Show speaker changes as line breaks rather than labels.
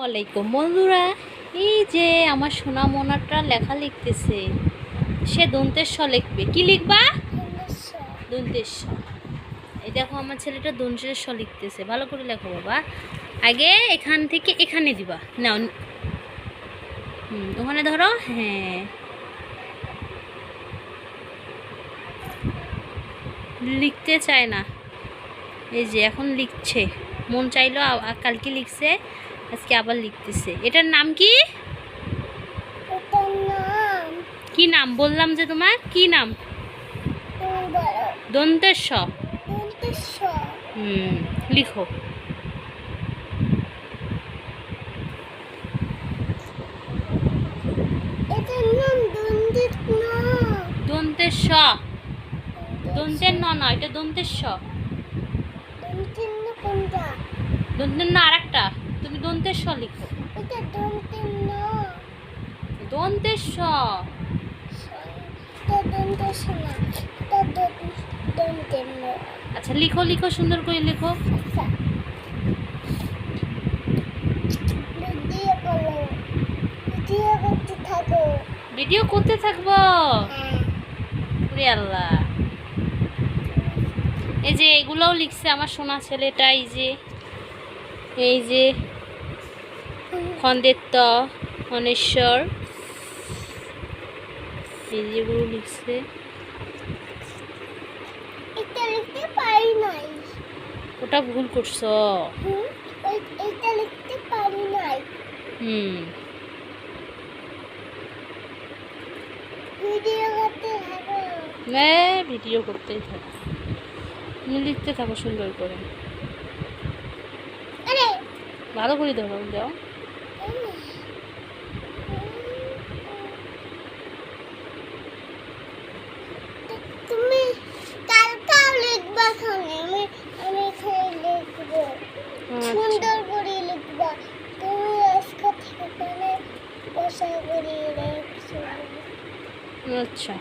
ওয়ালাইকুম বন্ধুরা, এই যে আমার সোনা মোনাটা লেখা লিখতেছে, সে দন্তের স লিখবে। কি লিখবা? দন্তের স এই দেখো, আমার ছেলেটা দন্তের স লিখতেছে। ভালো করে লেখো বাবা। আগে এখান থেকে এখানে দিবা। না ওখানে ধরো। হ্যাঁ। লিখতে চায় না। এই যে, এখন লিখছে। মন চাইলো কালকে লিখছে। আজকে আবার লিখতেছে। এটার নাম কি? কি নাম? বললাম যে তোমার কি নাম?
তুমি
দন্তের স
দন্তেশ্ব
হুম লিখো।
দন্তের
স দন্তের ন না এটা দন্তের স
দন্তের না
আর একটা দন্তের স লিখো।
দন্তের
স আচ্ছা লিখো লিখো সুন্দর করে লিখো।
আচ্ছা।
ভিডিও করতে থাকব?
হ্যাঁ।
আল্লাহ। এই যে এগুলোও লিখছে আমার সোনা ছেলেটা এই যে এই যে। খন্দের ত অনেশ্বর এই যেগুলো লিখছে। ওটা ভুল করছ।
হুম এইটা লিখতে পারি নাই।
হুম।
ভিডিও করতে থাকো।
হ্যাঁ ভিডিও করতেই থাকো। তুমি লিখতে থাকো সুন্দর করে।
আরে!
ভালো করে ধরো যাও
তুমি কালকাও লিখবা খানে আমি আমি এখানে লিখব
আচ্ছা।
সুন্দর করে লিখবা তুমি আজকে থেকে এখানে বসা করে লিখছো
আচ্ছা